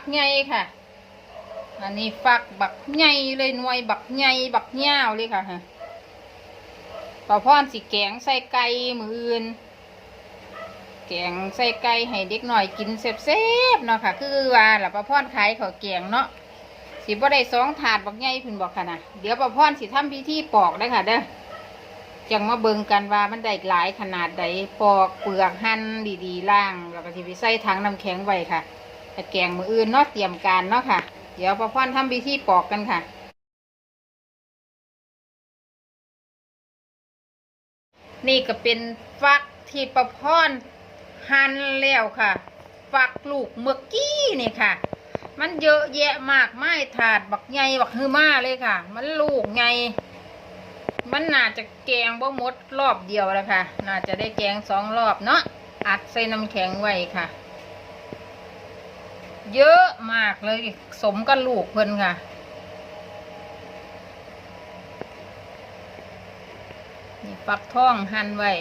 กใหญ่ค่ะ อันนี้ฟักบักใหญ่เลยหน่วยบักใหญ่บักยาวเลยค่ะฮะปลาพอนสิแกงใส่ไก่มืออื่น แกงใส่ไก่ให้เด็กหน่อยกินเซฟๆเนาะค่ะ คือว่าล่ะปลาพอนขายข้าวแกงเนาะสิบ่ได้สองถาดบักใหญ่พิ่นบอกค่ะนะเดี๋ยวปลาพอนสิทำพิธีปอกได้ค่ะ เด้อจังมาเบิ่งกันว่ามันได้หลายขนาดใดปอกเปลือกหั่นดีๆล่าง แล้วก็สิไปใส่ถังน้ำแข็งไว้ค่ะ แต่แกงมืออื่นเนาะเตรียมการเนาะค่ะ เดี๋ยวปลาพอนทำพิธีปอกกันค่ะ นี่ก็เป็นฟักที่ประพรหั่นแล้วค่ะ ฟักลูกเมื่อกี้นี่ค่ะ มันเยอะแยะมากไม้ถาดบักใหญ่บักฮือมาเลยค่ะ มันลูกไงมันน่าจะแกงบ่หมดรอบเดียวแล้วค่ะ น่าจะได้แกงสองรอบเนาะ อัดใส่น้ำแข็งไว้ค่ะ เยอะมากเลย สมกับลูกเพิ่นค่ะ นี่ฟักท่องหั่นไว้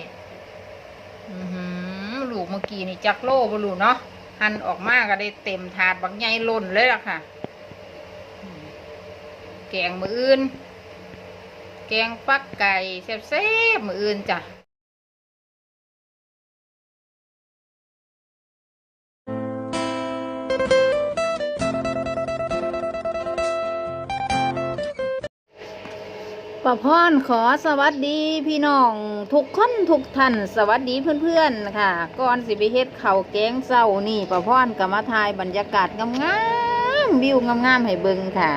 หือลูกเมื่อกี้นี่จักโลบ่รู้เนาะหั่นออกมาก็ได้เต็มถาดบักใหญ่ล้นเลยล่ะค่ะ แกงมืออื่น แกงฟักไก่แซ่บๆมืออื่นจ้ะ ป้าพรขอสวัสดีพี่น้องทุกคนทุกท่านสวัสดีเพื่อนๆค่ะก่อนสิไปเฮ็ดข้าแกงเศร้านี่ป้าพรก็มาถ่ายบรรยากาศงามๆวิวงามๆให้เบิ่งค่ะ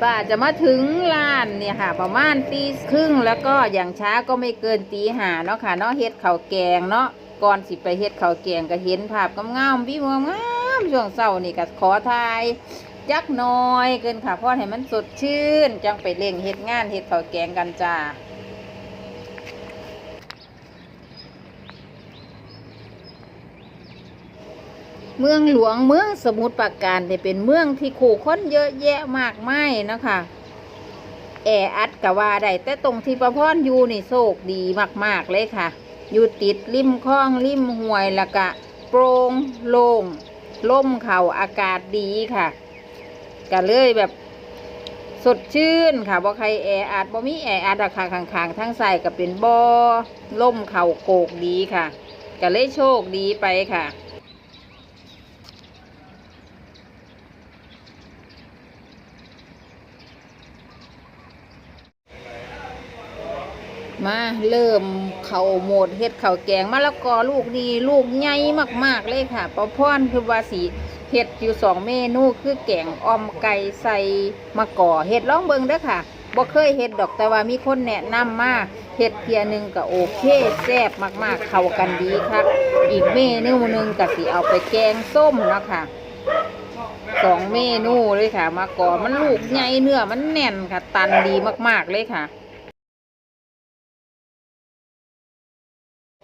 ป้าจะมาถึงร้านเนี่ยค่ะ ประมาณตีครึ่งแล้วก็อย่างช้าก็ไม่เกินตีห้าเนาะค่ะเนาะเฮ็ดข้าแกงเนาะก่อนสิไปเฮ็ดข้าแกงก็เห็นภาพงามๆวิวงามๆช่วงเศร้านี่ก็ขอถ่าย จักหน้อยเกินค่ะเพราะให้มันสดชื่น จังไปเล่งเฮ็ดงานเฮ็ดข้าวแกงกันจ้าเมืองหลวงเมืองสมุทรปราการเนี่ยเป็นเมืองที่ขู่ค้นเยอะแยะมากมายนะคะแออัดกะว่าได้แต่ตรงที่ประพรอยู่นี่โชคดีมาก ๆ เลยค่ะ อยู่ติดริมคลองริมห้วยล้วก็โปร่งโล่งล่มเขาอากาศดีค่ะ ก็เลยแบบสดชื่นค่ะบ่ใครแออัดบ่มีแออัดราคาข้างๆทั้งใส่ก็เป็นบ่อล่มเข่าโกกดีค่ะก็เลยโชคดีไปค่ะ มาเริ่มเข่าโหมดเฮ็ดเข่าแกงมะละกอลูกดีลูกใหญ่มากๆเลยค่ะปอพรคือว่าสีเฮ็ดอยู่สองเมนูคือแกงออมไก่ใส่มะกอเฮ็ดล่องเบิงเด้อค่ะบ่เคยเฮ็ดดอกแต่ว่ามีคนแนะนำมาเฮ็ดเทียหนึ่งก็โอเคแซ่บมากๆเข้ากันดีค่ะอีกเมนูหนึ่งก็สิเอาไปแกงส้มเนาะค่ะสองเมนูเลยค่ะมะกอมันลูกใหญ่เนื้อมันแน่นค่ะ ตันดีมากๆเลยค่ะ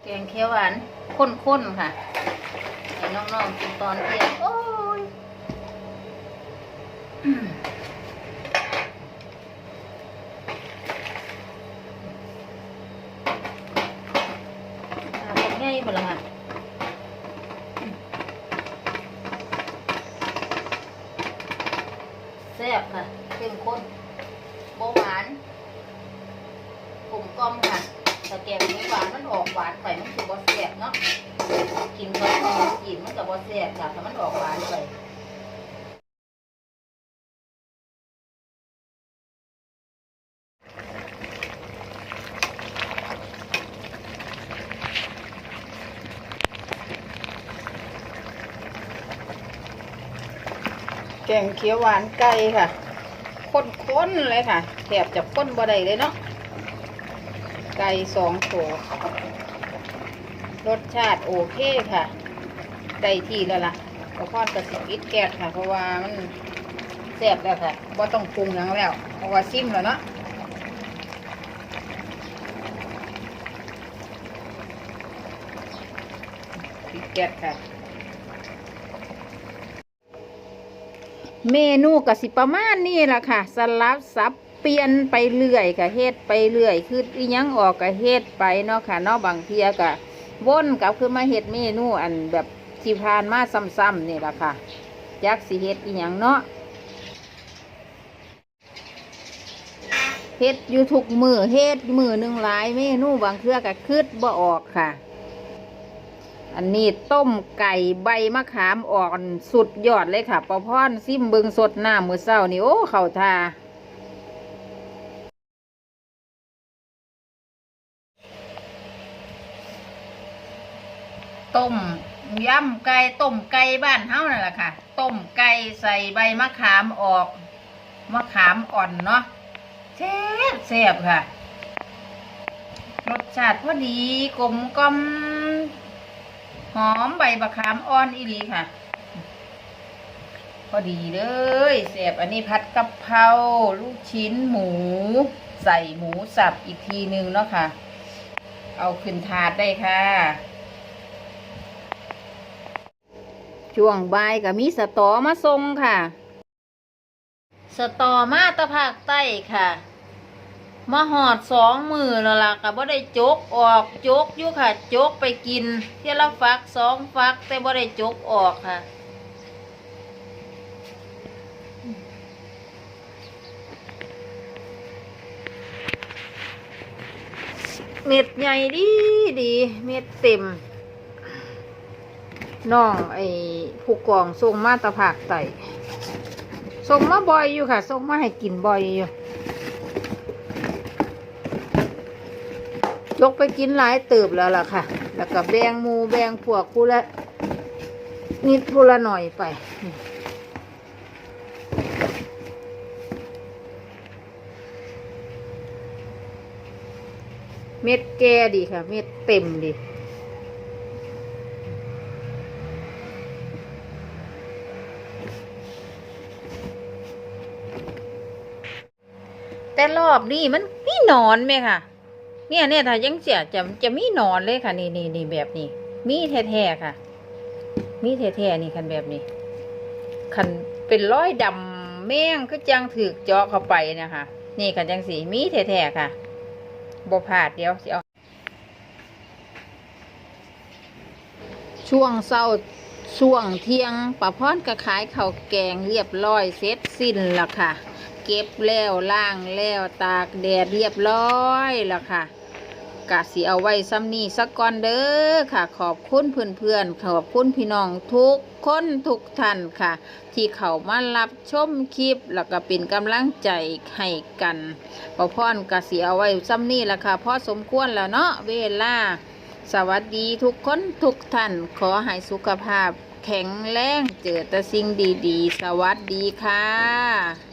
แกงเขียวหวานข้นๆค่ะให้น้องๆกินตอนเที่ยงโอ้ยง่าเป็นไงบ้างล่ะค่ะแซ่บค่ะเข้มข้นโบหวานกลมกล่อมค่ะ แต่แกงไม่หวานมันออกหวานไปมันคือบอแซ่บเนาะกินก็กินมันกับบอแซ่บค่ะแต่มันออกหวานไปแกงเขียวหวานไก่ค่ะ ข้นๆเลยค่ะแทบจะข้นบ่ได้เลยเนาะ ไก่สองตัวรสชาติโอเคค่ะได้ที่แล้วล่ะก็พอดกระสิบอิดแก๊สค่ะ เพราะว่ามันแซ่บแล้วค่ะว่าต้องปรุงหยังแล้ว เพราะว่าซิมแล้วเนาะอิดแก๊สค่ะ เมนูกับสิประมาณนี้ล่ะค่ะ สลับซับ เปลี่ยนไปเรื่อยค่ะเฮ็ดไปเรื่อยคืออียังออกก็เฮ็ดไปเนาะค่ะเนาะบางเทียก็วนกลับคือมาเฮ็ดเมนูอันแบบที่ผ่านมาซ้ำๆนี่แหละค่ะจักสิเฮ็ดอียังเนาะเฮ็ดอยู่ทุกมือเฮ็ดมือหนึ่งหลายเมนูบางเครือก็คืดบ่ออกค่ะ อันนี้ต้มไก่ใบมะขามอ่อนสุดยอดเลยค่ะปอพรซิมเบิงสดหน้ามือเศร้านี่โอ้เข่าทา ต้มยำไก่ต้มไก่บ้านเฮานั่นแหละค่ะ ต้มไก่ใส่ใบมะขามออก มะขามอ่อนเนาะแซ่บแซ่บค่ะ รสชาติพอดีกลมกล่อมหอมใบมะขามอ่อนอีหลีค่ะ พอดีเลยแซ่บอันนี้ผัดกะเพราลูกชิ้นหมู ใส่หมูสับอีกทีนึงเนาะค่ะ เอาขึ้นถาดได้ค่ะ ช่วงบ่ายก็มีสตอมาส่งค่ะ สตอมาตะภาคใต้ค่ะ มาหอดสองมือแล้วล่ะก็บ่ได้จกออกจกอยู่ค่ะ จกไปกินเที่ยละฟักสองฟัก แต่บ่ได้จกออกค่ะเม็ดใหญ่ดีดี เม็ดเต็ม น้องไอ้ผู้กองส่งมาตะภาคไตส่งมาบ่อยอยู่ค่ะส่งมาให้กินบ่อยอยู่ยกไปกินหลายเติบแล้วล่ะค่ะ แล้วก็แบงมูแบงพวกผู้ละนิดผู้ละหน่อยไปเม็ดแก่ดีค่ะ เม็ดเต็มดี แต่รอบนี้มันมีหนอนไหมค่ะ เนี่ยเนี่ยถ้ายังเสียจะจะมีหนอนเลยค่ะ นี่นี่นี่แบบนี้ มีแท้ๆค่ะ มีแท้ๆนี่คันแบบนี้ คันเป็นร้อยดำแม่งก็จังถือเจาะเข้าไปนะคะ นี่คันจังสีมีแท้ๆค่ะบ่พลาดเดี๋ยวสิเอาช่วงเศร้าช่วงเที่ยงป้าพรก็ขายข้าวแกงเรียบร้อยเสร็จสิ้นแล้วค่ะ เก็บแล้วล่างแล้วตากแดดเรียบร้อยแล้วค่ะกะสิเอาไว้ซ้ำนี้สักก่อนเด้อค่ะ ขอบคุณเพื่อนๆขอบคุณพี่น้องทุกคนทุกท่านค่ะ ที่เขามารับชมคลิปแล้วก็เป็นกำลังใจให้กันปอพรกะสิเอาไว้ซ้ำนี้ละค่ะพอสมควรแล้วเนาะเวลา สวัสดีทุกคนทุกท่านขอให้สุขภาพแข็งแรงเจอแต่สิ่งดีๆ สวัสดีค่ะ